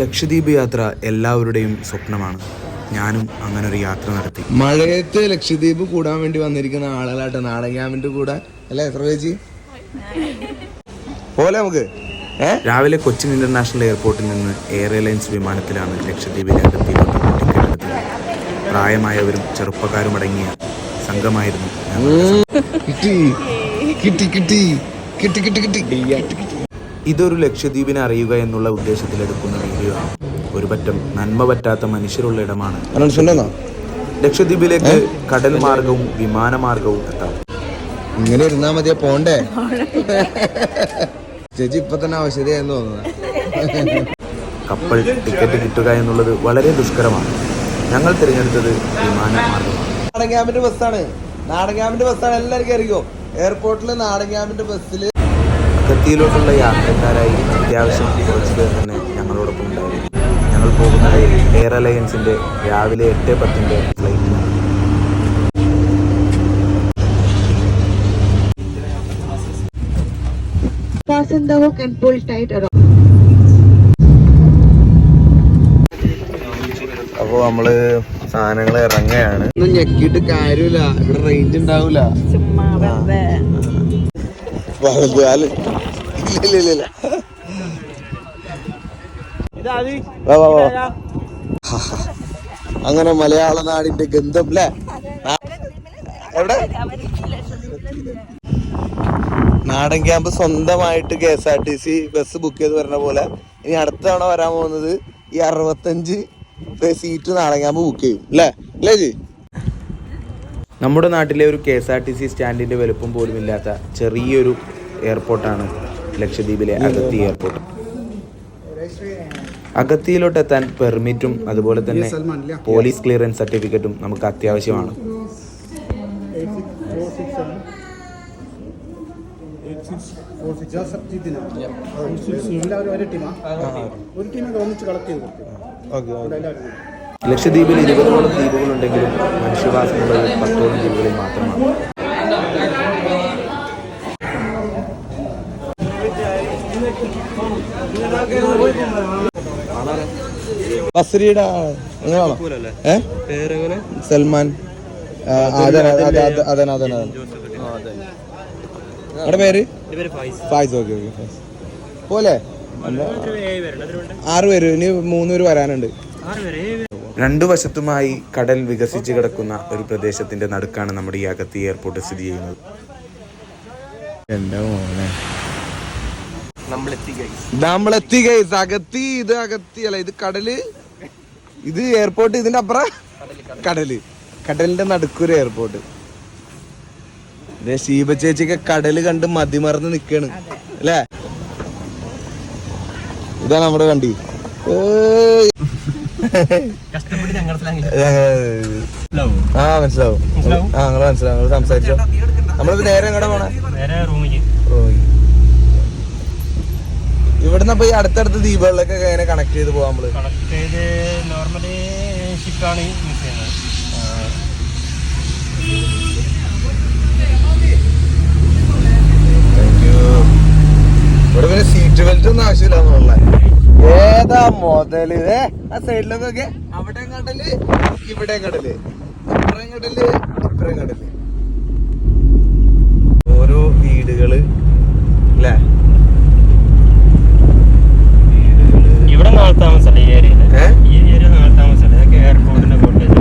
ലക്ഷദ്വീപ് യാത്ര എല്ലാവരുടെയും സ്വപ്നമാണ്. ഞാനും അങ്ങനെ ഒരു യാത്ര നടത്തി. മഴയത്ത് ലക്ഷദ്വീപ് കൂടാൻ വേണ്ടി വന്നിരിക്കുന്ന ആളുകളായിട്ട് നാടൻ ക്യാമ്പിന്റെ കൂടെ. അല്ലേ ചേച്ചി പോലെ നമുക്ക്. രാവിലെ കൊച്ചിൻ ഇന്റർനാഷണൽ എയർപോർട്ടിൽ നിന്ന് എയർ എയർലൈൻസ് വിമാനത്തിലാണ് ലക്ഷദ്വീപിലെ ടിക്കറ്റ് പ്രായമായവരും ചെറുപ്പക്കാരും അടങ്ങിയ സംഘമായിരുന്നു കിട്ടി കിട്ടി കിട്ടി. കിട്ടി കിട്ടി കിട്ടി. കിട്ടി ഇതൊരു ലക്ഷദ്വീപിനെ അറിയുക എന്നുള്ള ഉദ്ദേശത്തിൽ എടുക്കുന്ന വീഡിയോ ആണ്. ഒരു പറ്റം നന്മ പറ്റാത്ത മനുഷ്യരുള്ള ഇടമാണ്. ലക്ഷദ്വീപിലേക്ക് കടൽ മാർഗവും വിമാനമാർഗവും എത്താം. ഇങ്ങനെ ഇരുന്നാ മതിയാ? പോണ്ടേ? ചേച്ചി ഇപ്പൊ തന്നെ ആവശ്യതയാന്ന് തോന്നുന്നത് കപ്പൽ ടിക്കറ്റ് കിട്ടുക എന്നുള്ളത് വളരെ ദുഷ്കരമാണ്. ഞങ്ങൾ തിരഞ്ഞെടുത്തത് വിമാന മാർഗമാണ്. നാടൻ ക്യാമ്പിന്റെ ബസ്സാണ്. നാടൻ ക്യാമ്പിന്റെ ബസ്സാണ്. എല്ലാവർക്കും അറിയോ എയർപോർട്ടിൽ നാടൻ ക്യാമ്പിന്റെ ബസ്സിൽ അഗത്തിയിലോട്ടുള്ള യാത്രക്കാരായി അത്യാവശ്യം കുറച്ച് പേർ തന്നെ ഞങ്ങളോടൊപ്പം ഉണ്ടായിരുന്നു ഞങ്ങൾ പോകുന്നത് എയർ അലയൻസിന്റെ രാവിലെ എട്ട് പത്തിന്റെ ഫ്ലൈറ്റിലാണ് Fasten the hook and pull tight around. അപ്പൊ നമ്മൾ സാധനങ്ങൾ ഇറങ്ങുകയാണ്. ഞെക്കിട്ട് കാര്യമില്ല. ഇവിടെ റേഞ്ച് ഉണ്ടാവൂല. ഇല്ല, ഇല്ല, ഇല്ല. അങ്ങനെ മലയാള നാടിന്റെ ഗന്ധം അല്ലേ എവിടെ? നാടൻ ക്യാമ്പ് സ്വന്തമായിട്ട് K S R T C bus book ചെയ്ത് വരുന്ന പോലെ. ഇനി അടുത്ത തവണ വരാൻ പോകുന്നത് ഈ അറുപത്തഞ്ച് സീറ്റ് നാടൻ ക്യാമ്പ് ബുക്ക് ചെയ്യും. അല്ലേ അല്ലേ ജി? നമ്മുടെ നാട്ടിലെ ഒരു K S R T C സ്റ്റാൻഡിന്റെ വലുപ്പം പോലും ഇല്ലാത്ത ചെറിയൊരു എയർപോർട്ടാണ് ലക്ഷദ്വീപിലെ അഗത്തി എയർപോർട്ട്. അഗത്തിയിലോട്ട് എത്താൻ പെർമിറ്റും അതുപോലെ തന്നെ പോലീസ് ക്ലിയറൻസ് സർട്ടിഫിക്കറ്റും നമുക്ക് അത്യാവശ്യമാണ്. ലക്ഷദ്വീപിൽ ഇരുപതോളം ദ്വീപുകളുണ്ടെങ്കിലും മനുഷ്യവാസമുള്ളത് പത്തോളം ദ്വീപുകളിൽ മാത്രമാണ്. ബസ്രിയുടെ സൽമാൻ. അതന്നെ അതെ അതെ അതന്നെ അവിടെ പേര്? ഫായിസ് ഓക്കെ ഓക്കെ ഫായിസ് പോലെ? ആറ് പേര് ഇനി മൂന്ന് പേര് വരാനുണ്ട്. രണ്ടു വശത്തുമായി കടൽ വികസിച്ച് കിടക്കുന്ന ഒരു പ്രദേശത്തിന്റെ നടുക്കാണ് നമ്മുടെ ഈ അകത്തി എയർപോർട്ട് സ്ഥിതി ചെയ്യുന്നത്. എന്റെ മോനെ. നമ്മളെത്തി ഗൈസ് അകത്തി ഇത് അകത്തി അല്ല ഇത് കടൽ. ഇത് എയർപോർട്ട് ഇതിന്റെ അപ്പുറ കടൽ. കടലിന്റെ നടുക്കൊരു എയർപോർട്ട് ഷീബ ചേച്ചിക്ക് കടൽ കണ്ട് മതിമറന്ന് നിക്കാണ്. അല്ലേ? ഇതാണ് നമ്മുടെ വണ്ടി. ആ മനസ്സിലാവും. ആ നിങ്ങൾ മനസ്സിലാവും. സംസാരിച്ചോ. നമ്മളിപ്പോ നേരെ എങ്ങോട്ടാ പോണേ? റോയി. ഇവിടുന്ന് അപ്പൊ ഈ അടുത്തടുത്ത ദ്വീപുകളിലൊക്കെ എങ്ങനെ കണക്ട് ചെയ്ത് പോവാൻ നമ്മൾ? കണക്ട് ചെയ്ത് നോർമലി ഷിപ്പാണ് യൂസ് ചെയ്യുന്നത്. ഇവിടെ പിന്നെ സീറ്റ് ബെൽറ്റ് ഒന്നും ആവശ്യമില്ല ഏതാ മുതൽ? ആ സൈഡിലൊക്കെ അവിടെ കടൽ ഇവിടെ കടൽ അപ്പുറം കടൽ ഇപ്പറേം കടൽ ഓരോ വീടുകൾ അല്ലേ ഇവിടെ നാൾ താമസമല്ല ഈ ഏരിയയിൽ ഏ? ഈ ഏരിയ നാൾ താമസമല്ല ഇതൊക്കെ എയർപോർട്ടിന്റെ കോട്ടേജ്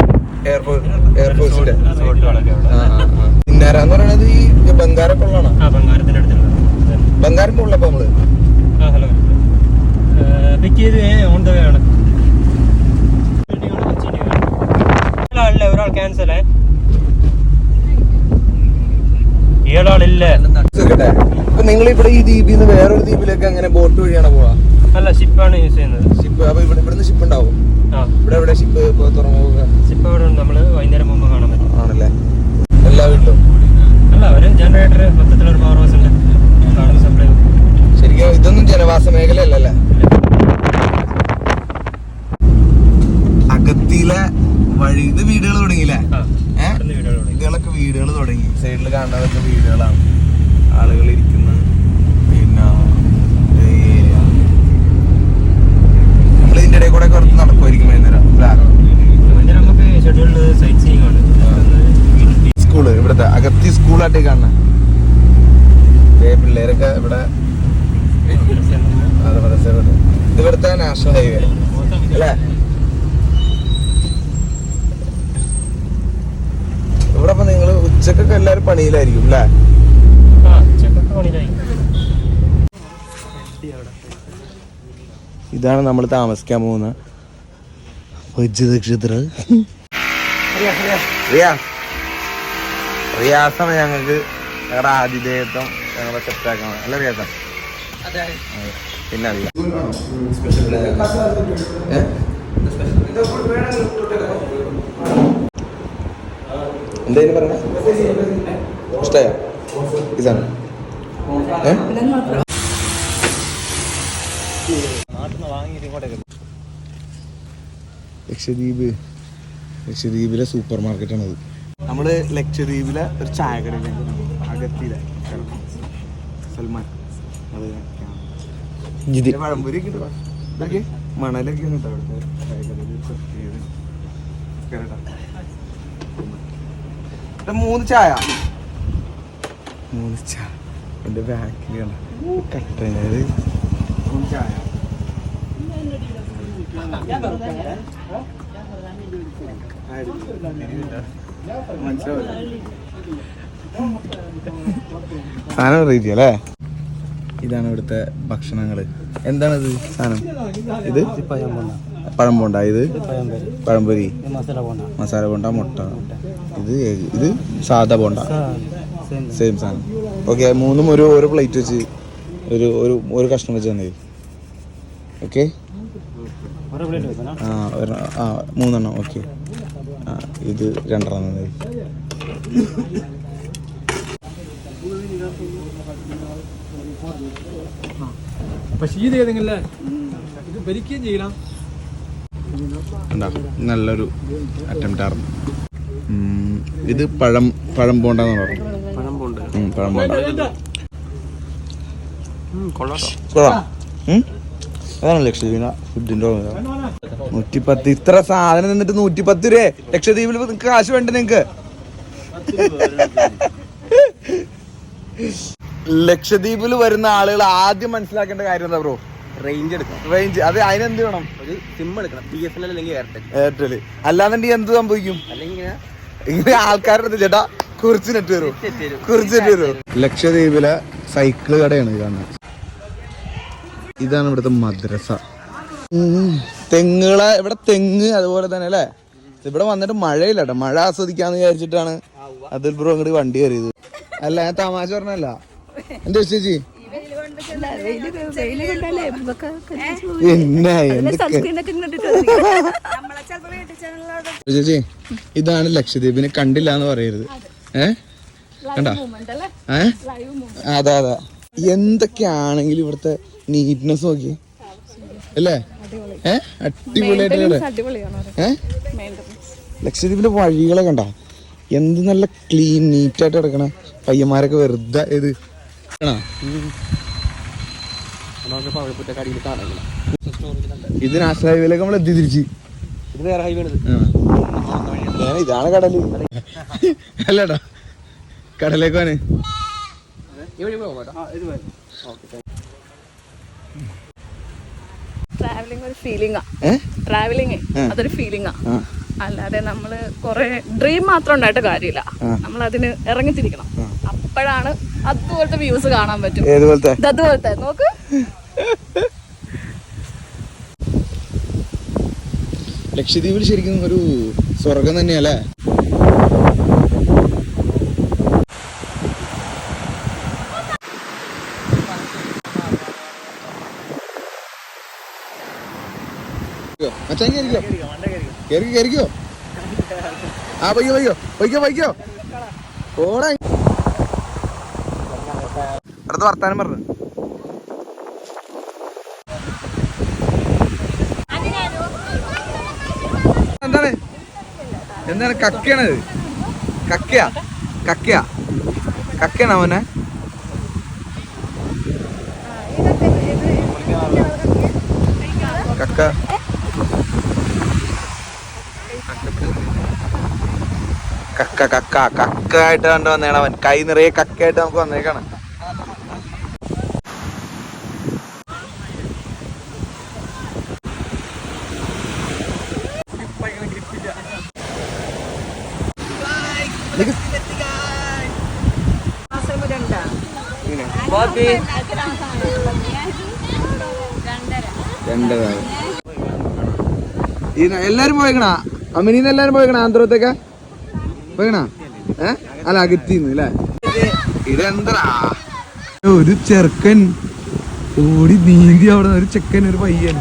എയർപോർട്ട് എയർപോർട്ടിന്റെ റിസോർട്ടുകളൊക്കെ അവിടെ പിന്നാരാന്ന് പറയണത് ഈ ബംഗാരക്കൊള്ളാണ് ആ ബംഗാരത്തിന്റെ അടുത്തുള്ള ബംഗാരം ഉള്ളപ്പോ നമ്മൾ? ആ ഹലോ. പിക്ക് ചെയ്ത് ഓൺ ദ വേ ആണ്. ഒരാളല്ലേ ഒരാൾ ക്യാൻസലേ ഏഴാളില്ല കേട്ടെ ഇപ്പൊ നിങ്ങൾ ഇവിടെ ഈ ദ്വീപിൽ നിന്ന് വേറൊരു ദ്വീപിലേക്ക് അങ്ങനെ ബോട്ട് വഴിയാണ് പോവാ? അല്ല ഷിപ്പാണ് യൂസ് ചെയ്യുന്നത്. ഷിപ്പ് അപ്പൊ ഇവിടെ ഇവിടുന്ന് ഷിപ്പ് ഉണ്ടാവും. ആ. ഇവിടെ എവിടെ ഷിപ്പ് തുറമുഖ ഷിപ്പ് അവിടെ നമ്മൾ വൈകുന്നേരം മുമ്പ് കാണാൻ പറ്റും. ആണല്ലേ? എല്ലാ വീട്ടിലും? അല്ല ഒരു ജനറേറ്റർ മൊത്തത്തിലൊരു പവർ ഹൗസ് ഉണ്ട്. കാണുന്ന സപ്ലൈ ശരിക്കും ഇതൊന്നും ജനവാസ മേഖലയല്ലല്ലേ അകത്തിയിലെ വഴി ഇത് വീടുകൾ തുടങ്ങിയില്ലേ ആ ഏഹ് ഇവിടുന്ന് വീടുകൾ തുടങ്ങി. ഇതുകളൊക്കെ വീടുകൾ തുടങ്ങി സൈഡിൽ കാണുന്നതൊക്കെ വീടുകളാണ് ആളുകൾ ഇരിക്കുന്നത് പിന്നെ ഈ area. നമ്മളിതിന്റെ നാഷണൽ ഹൈവേ അല്ലേ ഇവിടെ അപ്പൊ നിങ്ങൾ ഉച്ചക്കൊക്കെ എല്ലാരും പണിയിലായിരിക്കും അല്ലേ? ഇതാണ് നമ്മൾ താമസിക്കാൻ പോകുന്ന റിയാസാണ് ഞങ്ങൾക്ക് ഞങ്ങളുടെ ആതിഥേയത്വം ഞങ്ങളെ സെറ്റാക്കണം അല്ല റിയാസം പിന്നെ അറിയാം? എന്തേലും പറഞ്ഞ? ഇഷ്ടയോ ഇതാണ്. ലക്ഷദ്വീപ്. ലക്ഷദ്വീപിലെ സൂപ്പർ മാർക്കറ്റാണത് നമ്മൾ ലക്ഷദ്വീപിലെ ഒരു ചായ കടയിലാണ് അകത്തിയിലെ സൽമാൻ. അത് പഴംപൊരി ഇതൊക്കെ മണലൊക്കെ ഉണ്ട് അവിടുത്തെ ചായക്കടയിൽ മൂന്ന് ചായ. മൂന്ന് എന്റെ ബാക്കിൽ ചായ സാധനം അല്ലേ? ഇതാണ് ഇവിടുത്തെ ഭക്ഷണങ്ങൾ. എന്താണിത് സാധനം? ഇത് പഴം പോണ്ട ഇത് പഴംപൊരി. മസാല പോണ്ട. മസാല പോണ്ട മുട്ട. ഇത് ഇത് സാധാ പോണ്ട. സെയിം സാധനം ഓക്കെ മൂന്നും ഒരു ഒരു പ്ലേറ്റ് വെച്ച് ഒരു ഒരു ഒരു കഷ്ണം വെച്ച് തന്നെ. ഓക്കെ ആ ഒരു ആ മൂന്നെണ്ണം. ഓക്കെ ആ ഇത് രണ്ടെണ്ണം തന്നെ. പക്ഷേ ഇത് ഭരിക്കുകയും നല്ലൊരു അറ്റംപ്റ്റ് ആയിരുന്നു. ഇത് പഴം പഴം പോണ്ടെന്ന് പറഞ്ഞു അതാണ് ലക്ഷദ്വീപിന ഫുഡിന്റെ നൂറ്റിപ്പത്ത് ഇത്ര സാധനം നിന്നിട്ട് നൂറ്റിപ്പത്ത് രൂപ. ലക്ഷദ്വീപിൽ നിങ്ങക്ക് കാശ് വേണ്ട നിങ്ങക്ക്? ലക്ഷദ്വീപിൽ വരുന്ന ആളുകൾ ആദ്യം മനസ്സിലാക്കേണ്ട കാര്യം എന്താ ബ്രോ? റേഞ്ച് എടുക്കണം. റേഞ്ച് അത് അതിനെന്ത് വേണം? ഒരു സിം എടുക്കണം. ബി എസ് എൻ എൽ അല്ലെങ്കിൽ എയർടെൽ എയർടെൽ അല്ലാന്നുണ്ടെങ്കിൽ എന്ത് സംഭവിക്കും? അല്ലെങ്കിൽ ഇങ്ങനെ ഇങ്ങനെ ആൾക്കാരുടെ ചേട്ടാ കുറിച്ച് നെറ്റ് വരും. കുറിച്ചിട്ട് വരും. ലക്ഷദ്വീപിലെ സൈക്കിൾ കടയാണ് ഇതാണ് കാണുന്നത്. ഇതാണ് ഇവിടുത്തെ മദ്രസ. തെങ്ങുകളെ ഇവിടെ തെങ്ങ് അതുപോലെ തന്നെ അല്ലേ? ഇവിടെ വന്നിട്ട് മഴയില്ല കേട്ടോ മഴ ആസ്വദിക്കാന്ന് വിചാരിച്ചിട്ടാണ് അതിൽ ബ്രോ അങ്ങോട്ട് വണ്ടി കയറിയത്. അല്ല ഞാൻ തമാശ പറഞ്ഞല്ല എന്റെ ചേച്ചി? ചേച്ചി ഇതാണ് ലക്ഷദ്വീപിനെ കണ്ടില്ല എന്ന് പറയരുത്. ഏ? കണ്ട? ഏ? അതെ അതെ. എന്തൊക്കെയാണെങ്കിലും ഇവിടുത്തെ നീറ്റ്നെസ് നോക്കി. അല്ലേ? ഏ? അടിപൊളിയായിട്ട് ഏ? ലക്ഷദ്വീപിന്റെ വഴികളെ കണ്ട? എന്ത് നല്ല ക്ലീൻ നീറ്റായിട്ട് കിടക്കണ പയ്യന്മാരൊക്കെ വെറുതെ ഇത് ഇത് നാഷണൽ ഹൈവേയിലേക്ക് നമ്മൾ എത്തി തിരിച്ച്. ഇത് വേറെ ഹൈവേ ആണ് ഞാൻ ഇതാണ് കടൽ. അല്ലടാ കടലേക്ക് പോനെ ട്രാവലിംഗ് ഒരു ഫീലിംഗാ ട്രാവലിംഗ്. അതൊരു ഫീലിംഗാ അല്ലാതെ നമ്മൾ കൊറേ ഡ്രീം മാത്രം ഉണ്ടായിട്ട് കാര്യമില്ല. നമ്മൾ അതിന് ഇറങ്ങിത്തിരിക്കണം. അപ്പോഴാണ് അതുപോലത്തെ വ്യൂസ് കാണാൻ പറ്റും. അതുപോലത്തെ നോക്ക്. ലക്ഷദ്വീപിൽ ശരിക്കും ഒരു സ്വർഗം തന്നെയല്ലേ? മച്ചാൻ അടുത്ത വർത്താനം പറഞ്ഞു എന്താണ് എന്താണ് കക്കയാണത്? കക്കയാ? കക്കയാ? കക്കയാണോ മോനെ? കക്ക. കക്ക കക്ക. കക്ക ആയിട്ട് കണ്ടു വന്നേണവൻ കൈ നിറയെ കക്കയായിട്ട് നമുക്ക് വന്നേക്കാണ്. എല്ലാരും പോയേക്കണ? അമിനിന്ന് എല്ലാരും പോയിക്കണ ആന്ധ്രത്തേക്ക? പോയേക്കണ? ഏ? അല്ല അകത്തിന്ന് അല്ലേ ഇതെന്താ? ഒരു ചെറുക്കൻ ഓടി നീന്തി അവിടെ ഒരു ചെക്കൻ ഒരു പയ്യൻ.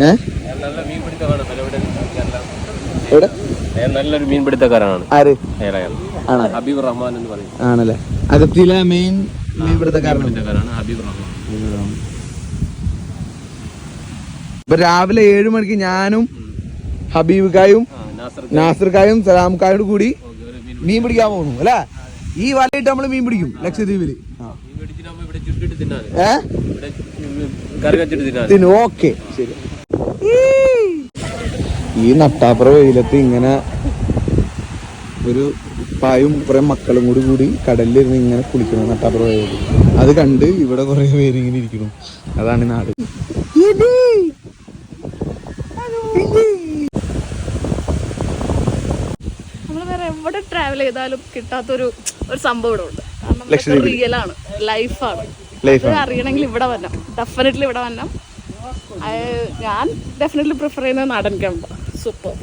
ഏ? എവിടെ? നല്ലൊരു മീൻപിടുത്തക്കാരനാണ്. ആര്? അയാളയാൾ ആണോ? ഹബീബ് റഹ്മാൻ എന്ന് പറയും. ആണല്ലേ? അകത്തിലെ മെയിൻ മീൻപിടുത്തക്കാരനാണ്. ഹബീബ് റഹ്മാൻ. ഇപ്പൊ രാവിലെ ഏഴ് മണിക്ക് ഞാനും ഹബീബ് കായും നാസർ കായും സലാം കായോട് കൂടി മീൻ പിടിക്കാൻ പോകുന്നു അല്ലെ? ഈ വലയിട്ട് നമ്മൾ മീൻ പിടിക്കും ലക്ഷദ്വീപിൽ. ഏ? തിന്നു ഓക്കെ. ശരി. ഈ നട്ടാപ്പുറ വെയിലത്ത് ഇങ്ങനെ ഒരു പായും കുറെ മക്കളും കൂടി കൂടി കടലിലിരുന്ന് ഇങ്ങനെ കുളിക്കണം നട്ടാപ്പുറ വെയിലത്ത് അത് കണ്ട് ഇവിടെ കുറെ പേര് ഇങ്ങനെ ഇരിക്കണം അതാണ് നാട്. എവിടെ ട്രാവൽ ചെയ്താലും കിട്ടാത്തൊരു ഒരു സംഭവം ഇവിടെ ഉണ്ട്. കാരണം റിയലാണ് റിയൽ ആണ്. ലൈഫാണ് അറിയണമെങ്കിൽ ഇവിടെ വരണം. ഡെഫിനറ്റ്ലി ഇവിടെ വരണം. ഞാൻ ഡെഫിനറ്റ്ലി പ്രിഫർ ചെയ്യുന്നത് നാടൻ ക്യാമ്പ് സൂപ്പർ.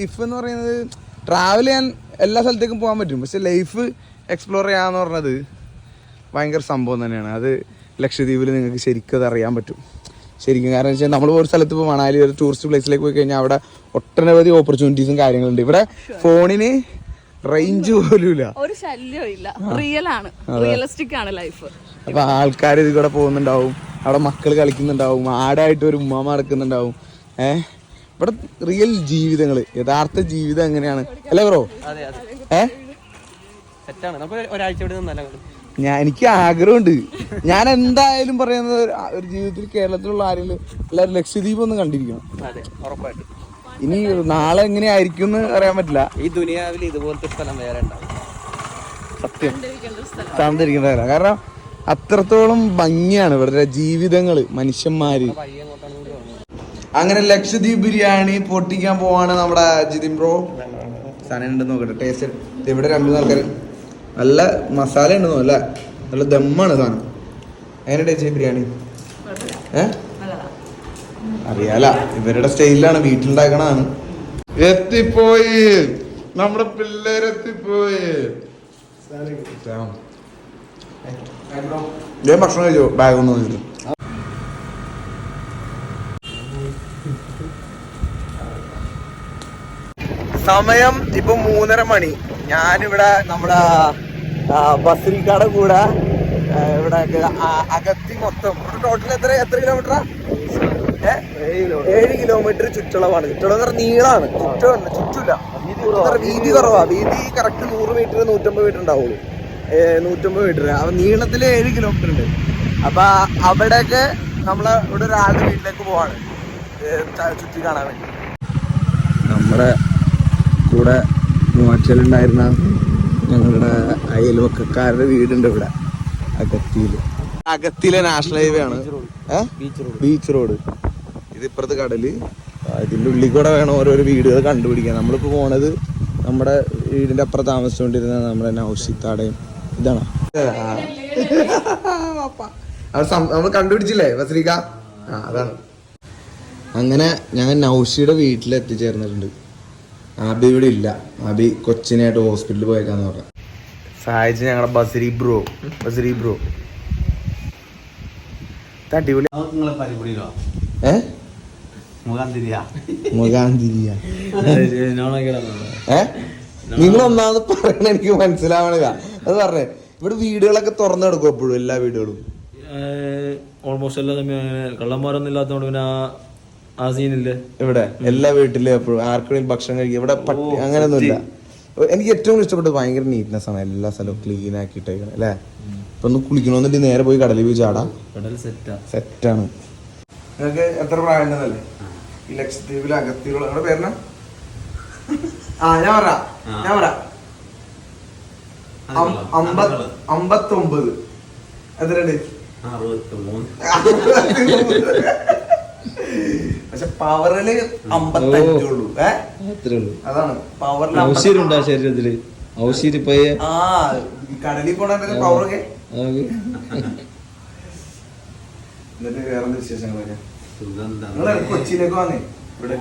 ലൈഫ് എന്ന് പറയുന്നത് ട്രാവൽ ചെയ്യാൻ എല്ലാ സ്ഥലത്തേക്കും പോകാൻ പറ്റും. പക്ഷെ ലൈഫ് എക്സ്പ്ലോർ ചെയ്യാന്ന് പറഞ്ഞത് ഭയങ്കര സംഭവം തന്നെയാണ്. അത് ലക്ഷദ്വീപിൽ നിങ്ങൾക്ക് ശരിക്കും അത് അറിയാൻ പറ്റും. ശരിക്കും കാരണം വെച്ചാൽ നമ്മൾ ഒരു സ്ഥലത്ത് ഇപ്പോൾ മണാലി ഒരു ടൂറിസ്റ്റ് പ്ലേസിലേക്ക് പോയി കഴിഞ്ഞാൽ അവിടെ ഒട്ടനവധി ഓപ്പർച്യൂണിറ്റീസും കാര്യങ്ങളുണ്ട്. ഇവിടെ ഫോണിന് റേഞ്ച് പോലും ഇല്ല ഒരു ശല്യമില്ല ഇല്ല. റിയൽ ആണ്. റിയലിസ്റ്റിക് ആണ് ലൈഫ് അപ്പൊ ആൾക്കാർ ഇത് കൂടെ പോകുന്നുണ്ടാവും. അവിടെ മക്കൾ കളിക്കുന്നുണ്ടാവും. ആടായിട്ട് ഒരു ഉമ്മ നടക്കുന്നുണ്ടാവും. ഏഹ്? ഇവിടെ റിയൽ ജീവിതങ്ങൾ യഥാർത്ഥ ജീവിതം എങ്ങനെയാണ്? അല്ലേ ബ്രോ ഏ? ഞാൻ എനിക്ക് ആഗ്രഹമുണ്ട്. ഞാൻ എന്തായാലും പറയുന്നത് ഒരു- ജീവിതത്തിൽ കേരളത്തിലുള്ള ആരെങ്കിലും എല്ലാവരും ലക്ഷദ്വീപ് ഒന്ന് കണ്ടിരിക്കണം. ഇനി നാളെ എങ്ങനെയായിരിക്കും എന്ന് അറിയാൻ പറ്റില്ല. ഈ ദുനിയാവിൽ ഇതുപോലത്തെ സ്ഥലം വേറെ സത്യം. തന്നിരിക്കുന്ന കാരണം അത്രത്തോളം ഭംഗിയാണ് ഇവരുടെ ജീവിതങ്ങൾ മനുഷ്യന്മാര്. അങ്ങനെ ലക്ഷദ്വീപ് ബിരിയാണി പൊട്ടിക്കാൻ പോവാണ് നമ്മുടെ ജിതിൻ ബ്രോ. സാധനം ഉണ്ടെന്ന് നോക്കട്ടെ ടേസ്റ്റ് ഇവിടെ രണ്ടു ആൾക്കാർ നല്ല മസാല ഉണ്ടെന്നോ അല്ല? നല്ല ദമ്മാണ് സാധനം. എങ്ങനെ ടേസ്റ്റ് ബിരിയാണി? ഏ? അറിയാല ഇവരുടെ സ്റ്റൈലിലാണ് വീട്ടിലുണ്ടാക്കണതാണ് എത്തിപ്പോയി. നമ്മുടെ പിള്ളേരെത്തിപ്പോയി ഞാൻ ഭക്ഷണം കഴിച്ചോ? ബാഗ് ഒന്ന് വെച്ചിട്ട് സമയം ഇപ്പൊ മൂന്നര മണി. ഞാനിവിടെ നമ്മുടെ ബസ്രിക്കാടെ കൂടെ ഇവിടെ അകത്തി മൊത്തം. ടോട്ടൽ എത്ര എത്ര കിലോമീറ്ററാ ഏഴ് കിലോമീറ്റർ ചുറ്റളവാണ്. ചുറ്റളവ് എന്ന് നീളാണ്. ചുറ്റും ചുറ്റില്ല. വീതി കുറവാ. വീതി കറക്റ്റ് നൂറ് മീറ്റർ നൂറ്റമ്പത് മീറ്റർ ഉണ്ടാവുള്ളൂ. നൂറ്റമ്പത് മീറ്റർ അപ്പൊ നീളത്തിൽ ഏഴ് കിലോമീറ്റർ ഉണ്ട്. അപ്പൊ അവിടെയൊക്കെ നമ്മളെ ഇവിടെ ഒരാളുടെ വീട്ടിലേക്ക് പോവാണ്. ചുറ്റി കാണാൻ വേണ്ടി. നമ്മുടെ കൂടെ മോച്ചലുണ്ടായിരുന്ന ഞങ്ങളുടെ അയൽവക്കക്കാരുടെ വീടുണ്ട് ഇവിടെ അകത്തിയിൽ അഗത്തിയിലെ നാഷണൽ ഹൈവേ ആണ്. ബീച്ച് റോഡ് ഇത് ഇപ്പുറത്ത് കടൽ. ഇതിന്റെ ഇതിന്റെ ഉള്ളിൽ കൂടെ വേണം ഓരോരോ വീടുകൾ കണ്ടുപിടിക്കാൻ. നമ്മളിപ്പോ പോണത് നമ്മുടെ വീടിന്റെ അപ്പുറം താമസിച്ചുകൊണ്ടിരുന്ന നമ്മുടെ നൗഷിത്താടയും ഇതാണ്? നമ്മൾ കണ്ടുപിടിച്ചില്ലേ വസ്രിക ആ അതാണ്. അങ്ങനെ ഞാൻ നൗഷിയുടെ വീട്ടിൽ എത്തിച്ചേർന്നിട്ടുണ്ട് ആബി ഇവിടെ ഇല്ല. ആബി കൊച്ചിനായിട്ട് ഹോസ്പിറ്റലിൽ പോയേക്കാന്ന് പറഞ്ഞു. സഹായിച്ച് ഞങ്ങളുടെ ബസരി ബ്രോ. ബസരി ബ്രോ. അടിപൊളി. ഏ? മുഖാന്തിരിയ? ഏ? നിങ്ങൾ ഒന്നാമത് പറയണ എനിക്ക് മനസ്സിലാവണില്ല. അത് പറഞ്ഞേ ഇവിടെ വീടുകളൊക്കെ തുറന്നു കിടക്കും എപ്പോഴും എല്ലാ വീടുകളും. ഓൾമോസ്റ്റ് എല്ലാ സമയം കള്ളന്മാരൊന്നും ഇല്ലാത്തതുകൊണ്ട് പിന്നെ ആ- ഇവിടെ എല്ലാ വീട്ടിലും എപ്പോഴും. ആർക്കെങ്കിലും ഭക്ഷണം കഴിക്കും ഇവിടെ പട്ടി അങ്ങനെയൊന്നുമില്ല. എനിക്ക് ഏറ്റവും കൂടുതൽ ഇഷ്ടപ്പെട്ടത് ഭയങ്കര നീറ്റ്നെസ് ആണ്. എല്ലാ സ്ഥലവും ക്ലീൻ ആക്കിയിട്ടേക്കണം അല്ലേ? ഇപ്പൊ ഒന്ന് കുളിക്കണമെന്നുണ്ടെങ്കിൽ നേരെ പോയി കടലിൽ പോയി ചാടാം. കടൽ സെറ്റാ സെറ്റാണ് നിങ്ങൾക്ക് എത്ര പ്രായം ഉണ്ടെന്നല്ലേ? ഈ ലക്ഷദ്വീപിലെ അകത്തിയുള്ള നിങ്ങളുടെ പേരണ ആ ഞാൻ പറ. ഞാൻ പറ. അമ്പത്തൊമ്പത്. എത്രയുണ്ട്? പക്ഷെ പവറിൽ അമ്പത്തഞ്ചുള്ളൂ ഏ? അത്രേ ഉള്ളൂ. അതാണ് പവറിൽ ആ ശരീരത്തിൽ? ഔഷധി പോയ ആ കടലിൽ പോണ പവറൊക്കെ എന്നിട്ട് വേറെ വിശേഷങ്ങളൊക്കെ കൊച്ചിയിലേക്ക് വന്നേ. ഇവിടെ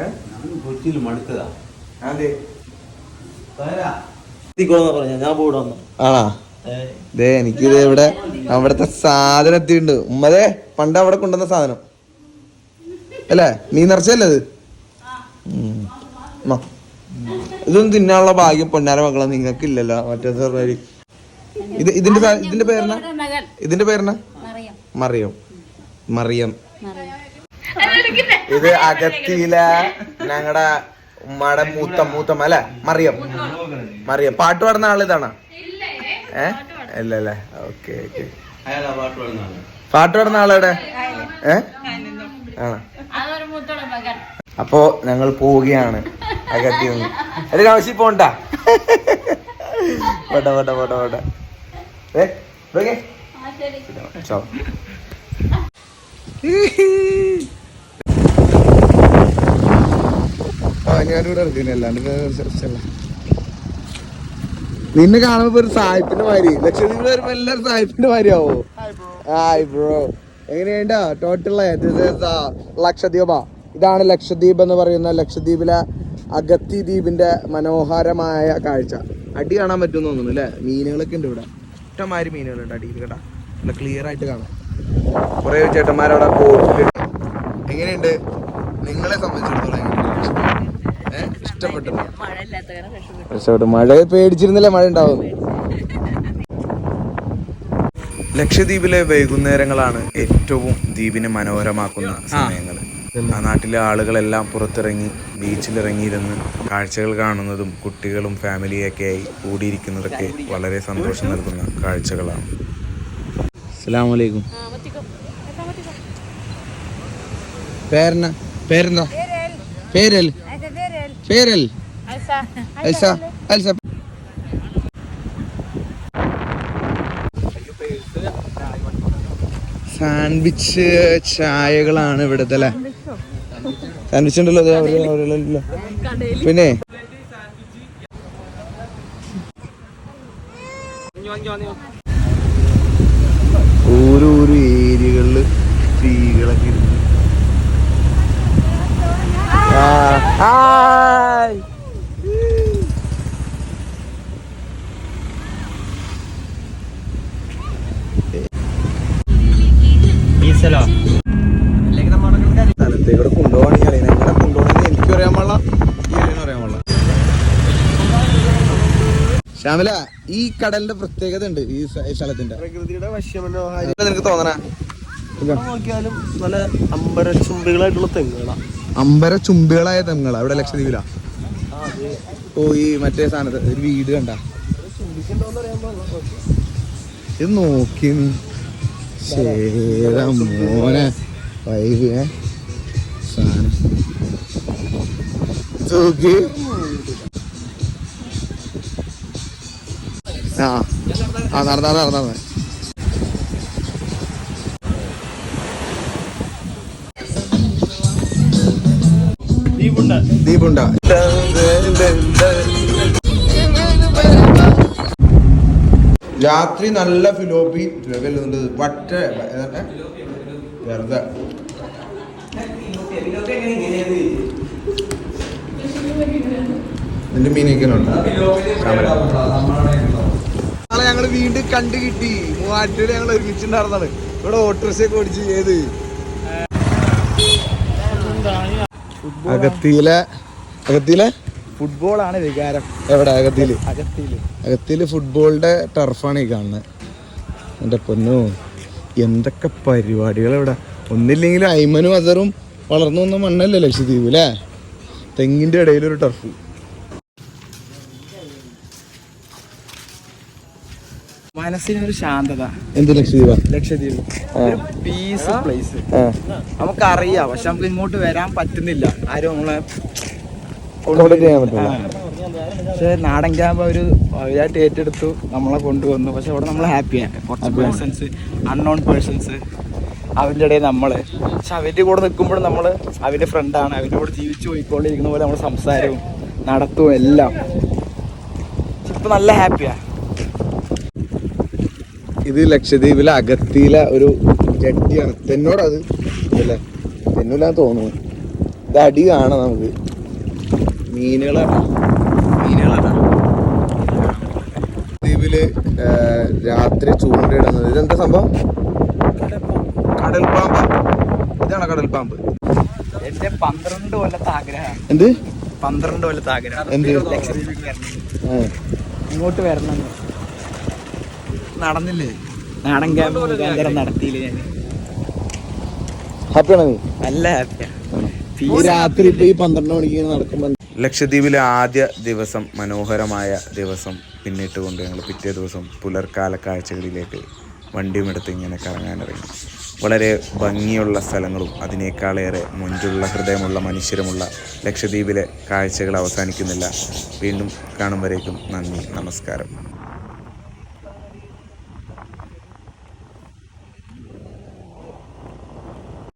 ഏഹ് കൊച്ചിയിൽ മടുത്തതാ. അതെ പറഞ്ഞ. ഞാൻ പോടെ വന്നു. ആണാ? ദേ എനിക്കിത് ഇവിടെ അവിടുത്തെ സാധനം എത്തിയിട്ടുണ്ട്. ഉമ്മതേ പണ്ട് അവിടെ കൊണ്ടുവന്ന സാധനം. അല്ലേ? നീ നിറച്ചല്ലേ അത്. ഇതൊന്നും തിന്നാനുള്ള ഭാഗ്യം പൊന്നാര മക്കളെ നിങ്ങൾക്ക് ഇല്ലല്ലോ മറ്റേ പറഞ്ഞാൽ ഇത് ഇതിന്റെ ഇതിന്റെ പേരണ ഇതിന്റെ പേരണ മറിയം. മറിയം. ഇത് അകത്തിയില ഞങ്ങളുടെ ഉമ്മയുടെ മൂത്ത മൂത്തമ്മ അല്ലെ? മറിയം. മറിയം. പാട്ട് പാടുന്ന ആൾ ഇതാണോ? ഏ? അല്ലല്ലേ ഓക്കെ ഓക്കെ. പാട്ട് പാടുന്ന ആളെവിടെ ഏ? ആണോ അപ്പോ ഞങ്ങൾ പോവുകയാണ് അകത്തി നിന്ന്. അതിന് ആവശ്യം പോണ്ട. പോട്ടെ പോട്ടെ പോട്ടെ പോട്ടെ. ഏ ചോ. ഞാനിവിടെ അല്ലാണ്ട്. നിന്നെ കാണുമ്പോ ഒരു സായിപ്പിന്റെ മാതിരി. ലക്ഷദ്വീപിൽ വരുമ്പോ എല്ലാരും സായിപ്പിന്റെ മാതിരി ആവോ? ഹായ് ബ്രോ എങ്ങനെയുണ്ടോ? ടോട്ടൽ ലക്ഷദ്വീപ. ഇതാണ് ലക്ഷദ്വീപ് എന്ന് പറയുന്ന ലക്ഷദ്വീപിലെ അഗത്തി ദ്വീപിന്റെ മനോഹരമായ കാഴ്ച. അടി കാണാൻ പറ്റുമെന്ന് തോന്നുന്നു അല്ലേ? മീനുകളൊക്കെ ഉണ്ട് ഇവിടെ. ഒറ്റമാരി മീനുകളുണ്ട് അടിയിൽ കേട്ടാ. നല്ല ക്ലിയർ ആയിട്ട് കാണാം. കുറെ ചേട്ടന്മാരവിടെ ബോട്ടിൽ എങ്ങനെയുണ്ട്? നിങ്ങളെ സംബന്ധിച്ചിടത്തോളം? ഇഷ്ടപ്പെട്ടു മഴ പേടിച്ചിരുന്നില്ല മഴ ഉണ്ടാവും ലക്ഷദ്വീപിലെ വൈകുന്നേരങ്ങളാണ് ഏറ്റവും ദ്വീപിനെ മനോഹരമാക്കുന്ന സമയങ്ങൾ ആ നാട്ടിലെ ആളുകളെല്ലാം പുറത്തിറങ്ങി ബീച്ചിലിറങ്ങിയിരുന്ന് കാഴ്ചകൾ കാണുന്നതും കുട്ടികളും ഫാമിലിയൊക്കെ ആയി കൂടിയിരിക്കുന്നതൊക്കെ വളരെ സന്തോഷം നൽകുന്ന കാഴ്ചകളാണ്. അസ്സലാമലൈക്കും പേരെന്നാ? പേരെന്താ? പേരൽ പേരൽ അൽസ. അൽസ. സാൻഡ്വിച്ച് ചായകളാണ് ഇവിടുത്തെ അല്ലേ? സാൻഡ്വിച്ച് ഉണ്ടല്ലോ അവിടെ അവിടെയുള്ളല്ലോ. പിന്നെ? ഓരോ ഓരോ ഏരിയകളിൽ സ്ത്രീകളൊക്കെ ഇരുന്ന് ആ, ഹായ്. ഈസലോ സ്ഥലത്തേക്കൂടെ കൊണ്ടുപോകണെങ്കിൽ അറിയാം. എങ്ങനെ കൊണ്ടുപോകണമെന്ന് എനിക്ക് അറിയാൻ പാടില്ല. ഈ അറിയാൻ അറിയാൻ പാടില്ല. ശ്യാമല ഈ കടലിന്റെ പ്രത്യേകത ഉണ്ട് ഈ സ്ഥ- സ്ഥലത്തിന്റെ. പ്രകൃതിയുടെ നിനക്ക് തോന്നണ? നോക്കിയാലും നല്ല അമ്പര ചുംബികളായിട്ടുള്ള തെങ്ങുകളാ. അമ്പര ചുംബികളായ തെങ്ങുകളാ. ഇവിടെ ലക്ഷദ്വീപിലാ. ഓ ഈ മറ്റേ സാധനത്ത് ഒരു വീട് കണ്ട. ഇത് നോക്കി നീ. ശേര മോനെ വൈബ് സാധനം. നോക്കി ആ ആ നടന്ന നടന്ന ദീപുണ്ട. ദീപുണ്ട? രാത്രി നല്ല ഫിലോപ്പി. ഉണ്ട് വറ്റ ഏ? വെറുതെ. എന്റെ മീനൊക്കെയുണ്ട് നാളെ ഞങ്ങൾ വീണ്ടും കണ്ടു കിട്ടി. മൂവാറ്റൂര് ഞങ്ങൾ ഒരുമിച്ചുണ്ടായിരുന്നാണ് ഇവിടെ ഓട്ടോറിക്ഷയൊക്കെ ഓടിച്ച് ഏത്? അകത്തിയിലെ അകത്തിയിലെ ഫുട്ബോളാണ് വികാരം. എവിടെ? അകത്തിയിൽ അകത്തിയിൽ അകത്തിൽ ഫുട്ബോളിന്റെ ടർഫാണ് ഈ കാണുന്നത് എന്റെ പൊന്നു എന്തൊക്കെ പരിപാടികൾ ഇവിടെ ഒന്നില്ലെങ്കിലും അയ്മനും അസറും വളർന്നു വന്ന മണ്ണല്ലേ ലക്ഷദ്വീപ് അല്ലേ തെങ്ങിന്റെ ഇടയിലൊരു ടർഫ് മനസ്സിനൊരു ശാന്തത. എന്ത് ലക്ഷദ്വീപ? ലക്ഷദ്വീപ്. പീസ് പ്ലേസ് നമുക്കറിയാം പക്ഷെ നമുക്ക് ഇങ്ങോട്ട് വരാൻ പറ്റുന്നില്ല. ആരും നമ്മളെ Accommodate ചെയ്യാൻ പറ്റില്ല പക്ഷെ നാടൻ ക്യാമ്പ് അവർ അവരായിട്ട് ഏറ്റെടുത്തു നമ്മളെ കൊണ്ടുവന്നു. പക്ഷെ അവിടെ നമ്മൾ ഹാപ്പിയാണ് കുറച്ച് പേഴ്സൺസ് അൺനോൺ പേഴ്സൺസ് അവന്റെ ഇടയിൽ നമ്മൾ. പക്ഷെ അവന്റെ കൂടെ നിൽക്കുമ്പോൾ നമ്മൾ അവന്റെ ഫ്രണ്ടാണ് അവന്റെ കൂടെ ജീവിച്ചു പോയിക്കൊണ്ടിരിക്കുന്ന പോലെ നമ്മൾ സംസാരവും നടത്തും എല്ലാം. ഇപ്പൊ നല്ല ഹാപ്പിയാ. ഇത് ലക്ഷദ്വീപിലെ അഗത്തിയിലെ ഒരു ജഡ്ജിയാണ്. തെന്നോടത് അല്ലേ? തെന്നൂലാന്ന് തോന്നുന്നു. ഇത് അടി കാണാം നമുക്ക്. മീനുകളാണ്. മീനുകളാണ്. ദ്വീപിൽ രാത്രി ചൂണ്ടയിടുന്നത്. ഇതെന്താ സംഭവം? കടൽ പാമ്പ് ഇതാണോ കടൽ പാമ്പ് എന്റെ പന്ത്രണ്ട് കൊല്ലത്തെ ആഗ്രഹം എന്ത്? പന്ത്രണ്ട് കൊല്ലത്തെ ആഗ്രഹം എന്ത്? ഇങ്ങോട്ട് വരണം. നടന്നില്ലേ? നാടൻ ക്യാമ്പ് മുഖാന്തരം നടത്തിയില്ല ഞാൻ? ഹാപ്പിയാണോ നീ? നല്ല ഹാപ്പിയാ ഈ രാത്രി ഇപ്പൊ ഈ പന്ത്രണ്ട് മണിക്ക് നടക്കുമ്പോ ലക്ഷദ്വീപിലെ ആദ്യ ദിവസം മനോഹരമായ ദിവസം പിന്നിട്ടുകൊണ്ട് ഞങ്ങൾ പിറ്റേ ദിവസം പുലർക്കാല കാഴ്ചകളിലേക്ക് വണ്ടിയുമെടുത്ത് ഇങ്ങനെ കറങ്ങാനിറങ്ങി. വളരെ ഭംഗിയുള്ള സ്ഥലങ്ങളും അതിനേക്കാളേറെ മുൻപുള്ള ഹൃദയമുള്ള മനുഷ്യരുമുള്ള ലക്ഷദ്വീപിലെ കാഴ്ചകൾ അവസാനിക്കുന്നില്ല. വീണ്ടും കാണും നന്ദി നമസ്കാരം.